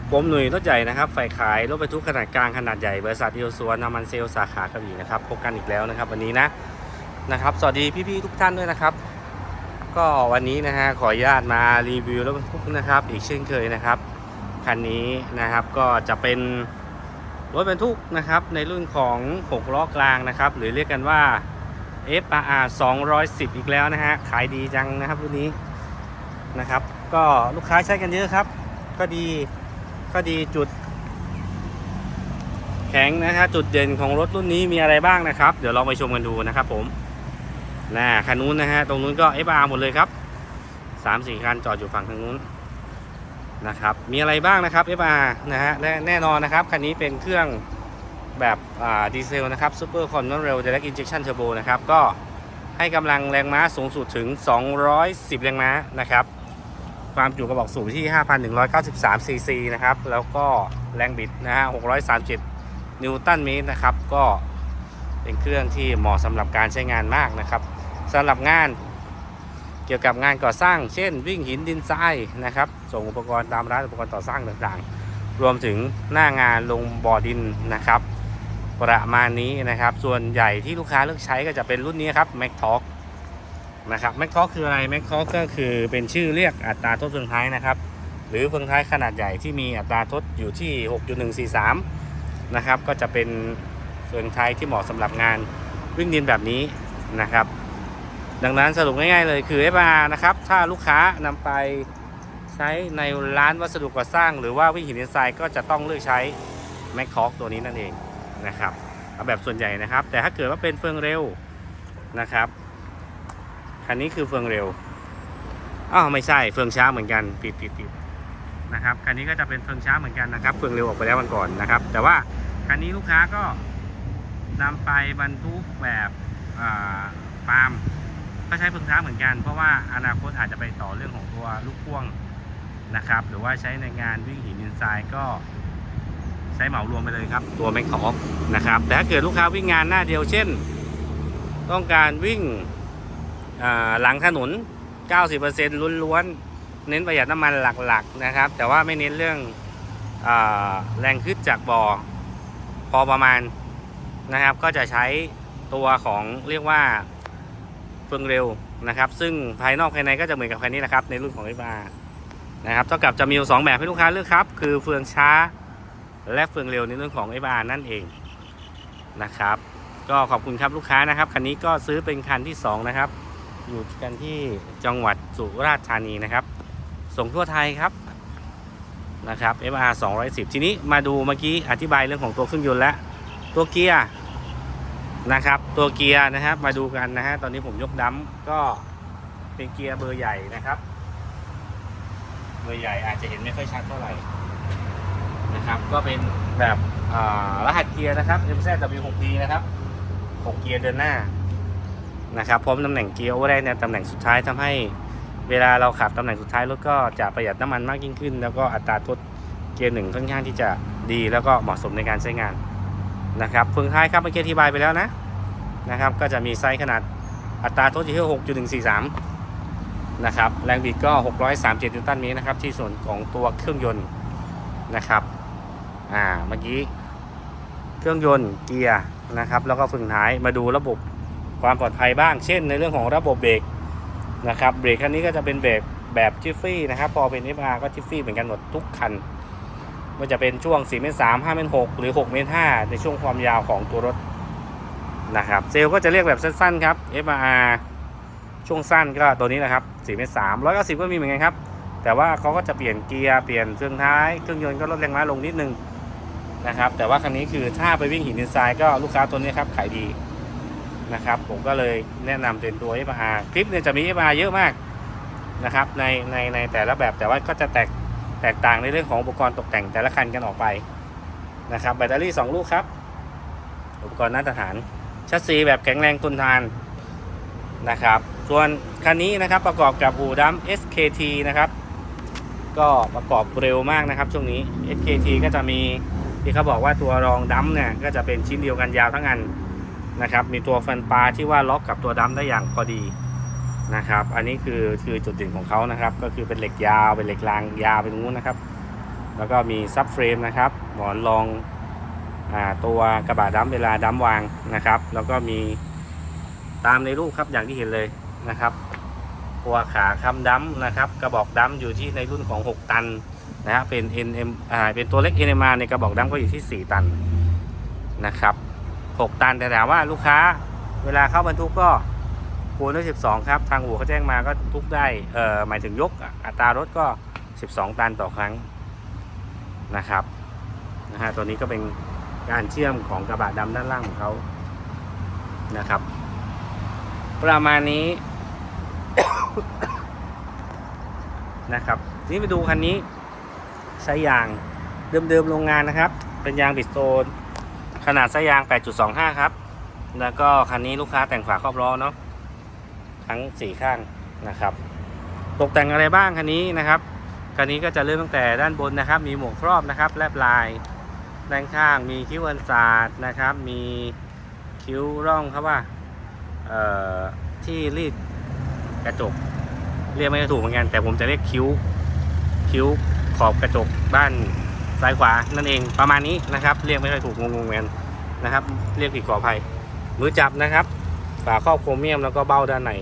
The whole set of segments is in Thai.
บผมหนุ่ยรถใหญ่นะครับฝ่ายขายรถบรรทุกขนาดกลางขนาดใหญ่บริษัทเดียวสวนน้ำมันเซลล์สาขากระบี่นะครับพบกันอีกแล้วนะครับ วันนี้นะนะครับ สวัสดีพี่ๆทุกท่านด้วยนะครับ ก็วันนี้นะฮะขออนุญาตมารีวิวรถบรรทุกนะครับ อีกเช่นเคยนะครับคันนี้นะครับก็จะเป็นรถบรรทุกนะครับในรุ่นของ6ล้อกลางนะครับ หรือเรียกกันว่า FRR 210 อีกแล้วนะฮะขายดีจังนะครับรุ่นนี้นะครับ ก็ลูกค้าใช้กันเยอะครับ ก็ดี ก็ดีจุด แข็งนะฮะจุดเด่นของรถรุ่นนี้มีอะไรบ้างนะครับ เดี๋ยวลองไปชมกันดูนะครับ ผมน่าคันนู้นนะฮะตรงนู้นก็ FR หมดเลยครับสามสี่คันจอดอยู่ฝั่งทางนู้นนะครับ มีอะไรบ้างนะครับ FR นะฮะและแน่นอนนะครับคันนี้เป็นเครื่องแบบดีเซลนะครับ Super c o n n Rail Direct Injection Turbo นะครับก็ให้กำลังแรงม้าสูงสุดถึง 210 แรงม้านะครับ ความจุกระบอกสูบที่ 5,193 ซีซีนะครับ แล้วก็แรงบิดนะฮะ 637 นิวตันเมตรนะครับ ก็เป็นเครื่องที่เหมาะสำหรับการใช้งานมากนะครับสำหรับงานเกี่ยวกับงานก่อสร้าง เช่น วิ่งหินดินทรายนะครับ ส่งอุปกรณ์ตามร้านอุปกรณ์ต่อสร้างต่างๆ รวมถึงหน้างานลงบ่อดินนะครับ ประมาณนี้นะครับ ส่วนใหญ่ที่ลูกค้าเลือกใช้ก็จะเป็นรุ่นนี้ครับ m a c t a l k นะครับแม็กทอคืออะไรแม็กทอก็คือเป็นชื่อเรียกอัตราทดเฟืองท้ายนะครับ หรือเฟืองท้ายขนาดใหญ่ที่มีอัตราทดอยู่ที่ 6.143 นะครับ ก็จะเป็นเฟืองท้ายที่เหมาะสำหรับงานวิ่งดินแบบนี้นะครับ ดังนั้นสรุปง่ายๆเลยคือ FR นะครับ ถ้าลูกค้านำไปใช้ในร้านวัสดุก่อสร้างหรือว่าวิ่งหินดินทรายก็จะต้องเลือกใช้แม็กทอตัวนี้นั่นเองนะครับเอาแบบส่วนใหญ่นะครับ แต่ถ้าเกิดว่าเป็นเฟืองเร็วนะครับ คันนี้คือเฟืองเร็วอ้าวไม่ใช่เฟืองช้าเหมือนกันผิดผิดผิดนะครับคันนี้ก็จะเป็นเฟืองช้าเหมือนกันนะครับ เฟืองเร็วออกไปแล้ววันก่อนนะครับ แต่ว่าคันนี้ลูกค้าก็นำไปบรรทุกแบบอ่าปาล์มก็ใช้เฟืองช้าเหมือนกัน เพราะว่าอนาคตอาจจะไปต่อเรื่องของตัวลูกพ่วงนะครับ หรือว่าใช้ในงานวิ่งหินดินทรายก็ใช้เหมารวมไปเลยครับ ตัวแม็กทอกนะครับแต่ถ้าเกิดลูกค้าวิ่งงานหน้าเดียวเช่น ต้องการวิ่ง หลังถนน 90%ล้วนๆ เน้นประหยัดน้ำมันหลักๆนะครับ แต่ว่าไม่เน้นเรื่องอแรงขึ้นจากบ่อพอประมาณนะครับ ก็จะใช้ตัวของเรียกว่าเฟืองเร็วนะครับ ซึ่งภายนอกภายในก็จะเหมือนกับคันนี้นะครับ ในรุ่นของ f อนะครับเท่ากับจะมีอยู่สองแบบให้ลูกค้าเลือกครับ คือเฟืองช้าและเฟืองเร็วในรุ่นของ f อนั่นเองนะครับ ก็ขอบคุณครับลูกค้านะครับ คันนี้ก็ซื้อเป็นคันที่สองนะครับ อยู่กันที่จังหวัดสุราษฎร์ธานีนะครับ ส่งทั่วไทยครับนะครับ FR 210 ทีนี้มาดูเมื่อกี้อธิบายเรื่องของตัวเครื่องยนต์และตัวเกียร์นะครับ ตัวเกียร์นะครับมาดูกันนะฮะตอนนี้ผมยกดัมก็เป็นเกียร์เบอร์ใหญ่นะครับเบอร์ใหญ่อาจจะเห็นไม่ค่อยชัดเท่าไหร่นะครับ ก็เป็นแบบรหัสเกียร์นะครับ MZW6D นะครับ 6 เกียร์เดินหน้า นะครับพร้อมตำแหน่งเกียร์โอเวอร์แรกในตำแหน่งสุดท้ายทำให้เวลาเราขับตำแหน่งสุดท้ายรถก็จะประหยัดน้ำมันมากยิ่งขึ้น แล้วก็อัตราทดเกียร์หนึ่งค่อนข้างที่จะดีแล้วก็เหมาะสมในการใช้งานนะครับเฟืองท้ายครับเมื่อกี้อธิบายไปแล้วนะนะครับ ก็จะมีไซส์ขนาดอัตราทดอยู่ที่ 6.143 นะครับ แรงบิดก็ 637 นิวตันเมตรนะครับ ที่ส่วนของตัวเครื่องยนต์นะครับ อ่า เมื่อกี้ เครื่องยนต์เกียร์นะครับ แล้วก็เฟืองท้ายมาดูระบบ ความปลอดภัยบ้าง เช่น ในเรื่องของระบบเบรกนะครับเบรกคันนี้ก็จะเป็นเบรกแบบจิฟฟี่นะครับพอเป็น FR ก็จิฟฟี่เหมือนกันหมดทุกคันว่าจะเป็นช่วง4เมตร3 5เมตร6หรือ6เมตร5ในช่วงความยาวของตัวรถนะครับเซลก็จะเรียกแบบสั้นๆครับ FR ช่วงสั้นก็ตัวนี้นะครับ4เมตร3 190 ก็มีเหมือนกันครับ แต่ว่าเขาก็จะเปลี่ยนเกียร์เปลี่ยนเครื่องท้ายเครื่องยนต์ก็ลดแรงม้าลงนิดนึงนะครับแต่ว่าคันนี้คือถ้าไปวิ่งหินดินทรายก็ลูกค้าตัวนี้ครับขายดี นะครับ ผมก็เลยแนะนำเป็นตัว FR คลิปเนี่ยจะมี FR เยอะมากนะครับในในในแต่ละแบบแต่ว่าก็จะแตกแตกต่างในเรื่องของอุปกรณ์ตกแต่งแต่ละคันกันออกไปนะครับแบตเตอรี่ 2 ลูกครับ อุปกรณ์มาตรฐานชัสซีแบบแข็งแรงทนทานนะครับส่วนคันนี้นะครับประกอบกับอูดัม SKT นะครับก็ประกอบเร็วมากนะครับช่วงนี้ SKT ก็จะมีที่เขาบอกว่าตัวรองดัมเนี่ยก็จะเป็นชิ้นเดียวกันยาวทั้งอัน นะครับ มีตัวฟันปลาที่ว่าล็อกกับตัวดัมได้อย่างพอดีนะครับ อันนี้คือคือจุดเด่นของเขานะครับ ก็คือเป็นเหล็กยาวเป็นเหล็กรางยาวเป็นงู้นนะครับ แล้วก็มีซับเฟรมนะครับหมอนรองอาตัวกระบะดัมเวลาดัมวางนะครับ แล้วก็มีตามในรูปครับอย่างที่เห็นเลยนะครับตัวขาคำดัมนะครับ กระบอกดัมอยู่ที่ในรุ่นของ 6 ตันนะฮะเป็น NM อ่าเป็นตัวเล็ก NMR ในกระบอกดัมก็อยู่ที่ 4 ตันนะครับ 6 ตันแต่ถามว่าลูกค้าเวลาเข้าบรรทุกก็คูณด้วย 12 ครับ ทางอู่เขาแจ้งมาก็ทุกได้เอ่อหมายถึงยกอัตรารถก็ 12 ตันต่อครั้งนะครับนะฮะตัวนี้ก็เป็นการเชื่อมของกระบะดำด้านล่างของเขานะครับ ประมาณนี้นะครับนี่ไปดูคันนี้ไซส์ยางเดิมๆโรงงานนะครับ เป็นยางบิสโตน ขนาดส์ยาง 8.25 ครับ แล้วก็คันนี้ลูกค้าแต่งฝาครอบล้อเนาะ ทั้ง 4 ข้างนะครับ ตกแต่งอะไรบ้างคันนี้นะครับ คันนี้ก็จะเริ่มตั้งแต่ด้านบนนะครับ มีหมวกครอบนะครับ แลบลาย ด้านข้าง มีคิ้วอันศาสตร์นะครับ มีคิ้วร่องครับว่าเอ่อที่รีดกระจก เรียกไม่ถูกเหมือนกัน แต่ผมจะเรียกคิ้ว คิ้วขอบกระจกด้าน ซ้ายขวานั่นเองประมาณนี้นะครับ เรียกไม่ค่อยถูกงงๆเหมือนกันนะครับ เรียกผิดขออภัย มือจับนะครับ ฝาครอบโครเมียมแล้วก็เบ้าด้านใน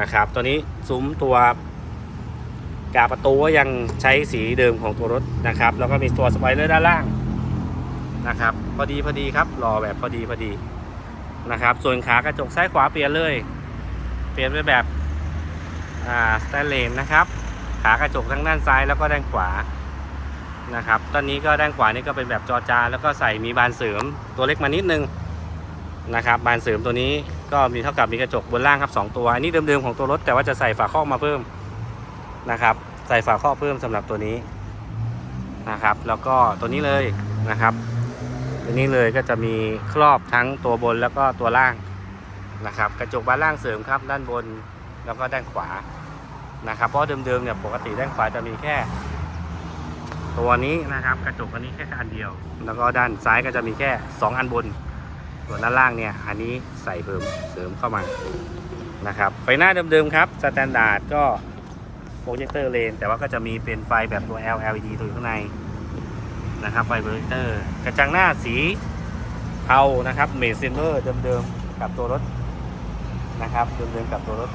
นะครับ ตัวนี้ซุ้มตัวกาประตูก็ยังใช้สีเดิมของตัวรถนะครับ แล้วก็มีตัวสไปเลอร์ด้านล่างนะครับ พอดีพอดีครับรอแบบพอดีพอดีนะครับ ส่วนขากระจกซ้ายขวาเปลี่ยนเลย เปลี่ยนไปแบบอ่าสแตนเลสนะครับ ขากระจกทั้งด้านซ้ายแล้วก็ด้านขวา นะครับตอนนี้ก็ด้านขวานี่ก็เป็นแบบจอจานแล้วก็ใส่มีบานเสริมตัวเล็กมานิดนึงนะครับบานเสริมตัวนี้ก็มีเท่ากับมีกระจกบนล่างครับ 2 ตัว อันนี้เดิมๆของตัวรถแต่ว่าจะใส่ฝาครอบมาเพิ่มนะครับ ใส่ฝาครอบเพิ่มสำหรับตัวนี้นะครับ แล้วก็ตัวนี้เลยนะครับ ตัวนี้เลยก็จะมีครอบทั้งตัวบนแล้วก็ตัวล่างนะครับ กระจกบานล่างเสริมครับ ด้านบนแล้วก็ด้านขวานะครับ เพราะเดิมๆเนี่ยปกติด้านขวาจะมีแค่ ตัวนี้นะครับกระจกอันนี้แค่อันเดียว แล้วก็ด้านซ้ายก็จะมีแค่ 2 อันบน ส่วนด้านล่างเนี่ยอันนี้ใส่เพิ่มเสริมเข้ามานะครับไฟหน้าเดิมๆครับสแตนดาร์ดก็โปรเจคเตอร์เลนแต่ว่าก็จะมีเป็นไฟแบบตัว LED ตัวอยู่ข้างในนะครับไฟโปรเจคเตอร์กระจังหน้าสีเทานะครับเมสเซนเวอร์เดิมๆกับตัวรถนะครับเดิมๆกับตัวรถ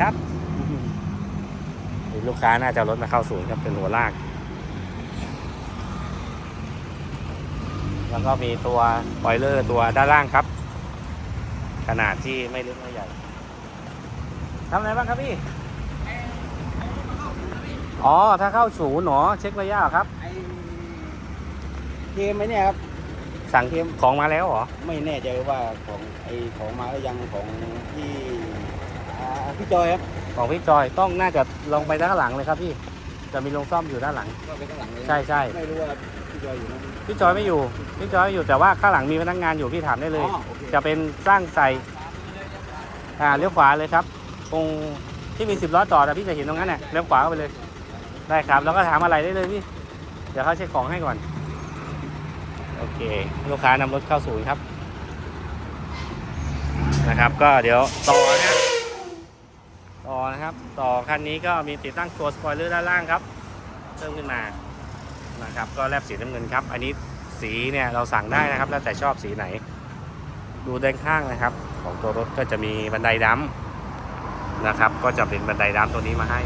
ครับลูกค้าน่าจะเอารถมาเข้าศูนย์ครับเป็นหัวลาก แล้วก็มีตัวบอยเลอร์ตัวด้านล่างครับ ขนาดที่ไม่เล็กไม่ใหญ่ทำอะไรบ้างครับพี่ อ๋อ ถ้าเข้าศูนย์หนอเช็คระยะครับไอเกมไหมเนี่ยครับ สั่งเกมของมาแล้วเหรอ ไม่แน่ใจว่าของไอของมาแล้วยังของที่อ่า พี่จอยครับของพี่จอยต้องน่าจะลงไปด้านหลังเลยครับพี่จะมีโรงซ่อมอยู่ด้านหลัง ก็ไปข้างหลังเลยใช่ใช่ไม่รู้ว่าพี่จอยอยู่นั่นพี่จอยไม่อยู่พี่จอยไม่อยู่แต่ว่าข้างหลังมีพนักงานอยู่พี่ถามได้เลย อ๋อโอเคจะเป็นสร้างใส่อ่าเลี้ยวขวาเลยครับตรงที่มีสิบล้อจอดอะพี่จะเห็นตรงนั้นน่ะเลี้ยวขวาเข้าไปเลย ได้ครับ แล้วก็ถามอะไรได้เลยพี่เดี๋ยวเขาเช็คของให้ก่อน โอเค ลูกค้านำรถเข้าศูนย์ครับ นะครับ ก็เดี๋ยวต่อนะ ต่อนะครับ ต่อคันนี้ก็มีติดตั้งตัวสปอยเลอร์ด้านล่างครับเพิ่มขึ้นมานะครับ ก็แลบสีน้ำเงินครับ อันนี้สีเนี่ยเราสั่งได้นะครับ แล้วแต่ชอบสีไหน ดูด้านข้างนะครับ ของตัวรถก็จะมีบันไดดัมนะครับ ก็จะเป็นบันไดดัมตัวนี้มาให้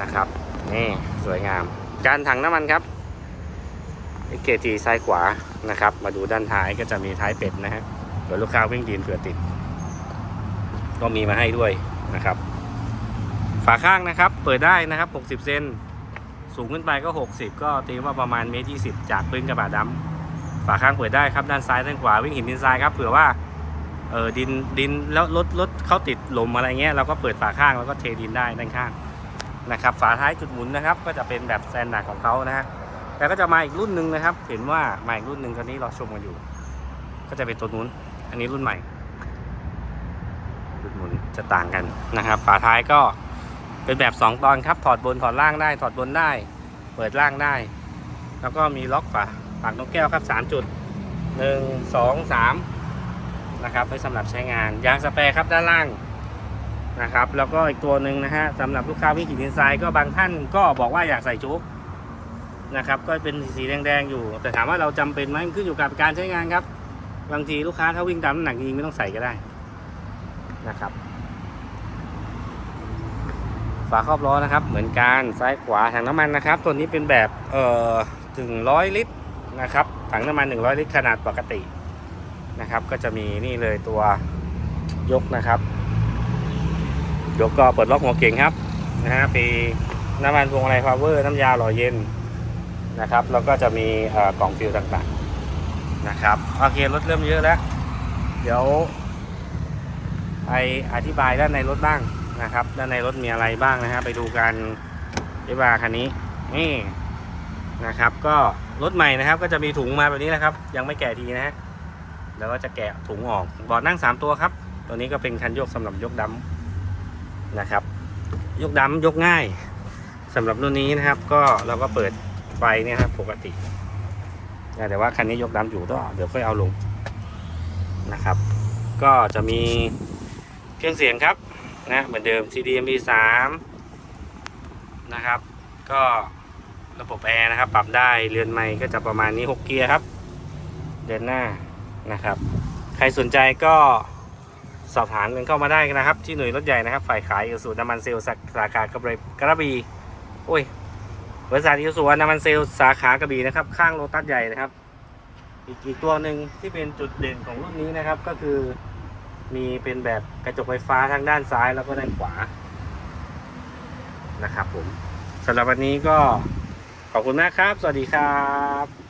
นะครับนี่สวยงาม การถังน้ำมันครับเกทีซ้ายขวานะครับ มาดูด้านท้ายก็จะมีท้ายเป็ดนะฮะเผื่อลูกค้าวิ่งดินเผื่อติด ก็มีมาให้ด้วย นะครับ ฝาข้างนะครับ เปิดได้นะครับ 60 เซน สูงขึ้นไปก็ 60 ก็ตีว่าประมาณเมตร20จากพื้นกระบะดำฝาข้างเปิดได้ครับ ด้านซ้ายด้านขวาวิ่งหินดินทรายครับ เผื่อว่า เออดินดินแล้วรถรถเขาติดลมอะไรเงี้ย เราก็เปิดฝาข้างแล้วก็เทดินได้ด้านข้างนะครับ ฝาท้ายจุดหมุนนะครับ ก็จะเป็นแบบแตนดาร์ดของเขานะฮะ แต่ก็จะมาอีกรุ่นหนึ่งนะครับ เห็นว่ามาอีกรุ่นหนึ่งตอนนี้เราชมกันอยู่ ก็จะเป็นตัวนู้น อันนี้รุ่นใหม่ หมุนจะต่างกันนะครับ ฝาท้ายก็เป็นแบบ 2 ตอนครับ ถอดบนถอดล่างได้ ถอดบนได้ เปิดล่างได้ แล้วก็มีล็อกฝาปากนกแก้วครับ 3 จุด 1 2 3 นะครับไว้สำหรับใช้งาน ยางสเปรย์ครับด้านล่างนะครับ แล้วก็อีกตัวหนึ่งนะฮะสำหรับลูกค้าวิ่งขี่ดินทรายก็บางท่านก็บอกว่าอยากใส่โชคนะครับ ก็เป็นสีแดงๆอยู่ แต่ถามว่าเราจำเป็นไหมมันขึ้นอยู่กับการใช้งานครับ บางทีลูกค้าถ้าวิ่งตามน้ำหนักจริงไม่ต้องใส่ก็ได้ นะครับ ฝาครอบล้อนะครับ เหมือนกันซ้ายขวาถังน้ำมันนะครับ ตัวนี้เป็นแบบเอ่อถึงร้อยลิตรนะครับถังน้ำมัน 100 ลิตรขนาดปกตินะครับ ก็จะมีนี่เลยตัวยกนะครับ ยกก็เปิดล็อกหัวเก่งครับนะฮะปีน้ำมันพวงอะไรพาวเวอร์น้ำยาหล่อเย็นนะครับ แล้วก็จะมีกล่องฟิลต่างๆนะครับโอเครถเริ่มเยอะแล้ว เดี๋ยว ไปอธิบายด้านในรถบ้างนะครับ ด้านในรถมีอะไรบ้างนะฮะไปดูกันวิบาคันนี้นี่นะครับ ก็รถใหม่นะครับ ก็จะมีถุงมาแบบนี้นะครับ ยังไม่แกะทีนะฮะแล้วก็จะแกะถุงออกเบาะนั่งสามตัวครับ ตัวนี้ก็เป็นคันยกสำหรับยกดำนะครับ ยกดำยกง่ายสำหรับรุ่นนี้นะครับ ก็เราก็เปิดไฟเนี่ยครับปกติแต่ว่าคันนี้ยกดำอยู่ต้อเดี๋ยวค่อยเอาลงนะครับ ก็จะมี เครื่องเสียงครับนะเหมือนเดิม CDMB 3นะครับ ก็ระบบแอร์นะครับ ปรับได้เรือนไม้ก็จะประมาณนี้ 6 เกียร์ครับ เดินหน้านะครับ ใครสนใจก็สอบถามกันเข้ามาได้นะครับ ที่หน่วยรถใหญ่นะครับ ฝ่ายขายอิสูน้ำมันเซลล์สาขากระบี่กระบี่โอ้ยบริษัทอิสูน้ำมันเซลล์สาขากระบี่นะครับ ข้างโลตัสใหญ่นะครับ อีกอีกตัวหนึ่งที่เป็นจุดเด่นของรุ่นนี้นะครับก็คือ มีเป็นแบบกระจกไฟฟ้าทั้งด้านซ้ายแล้วก็ด้านขวานะครับผมสำหรับวันนี้ก็ขอบคุณมากครับ สวัสดีครับ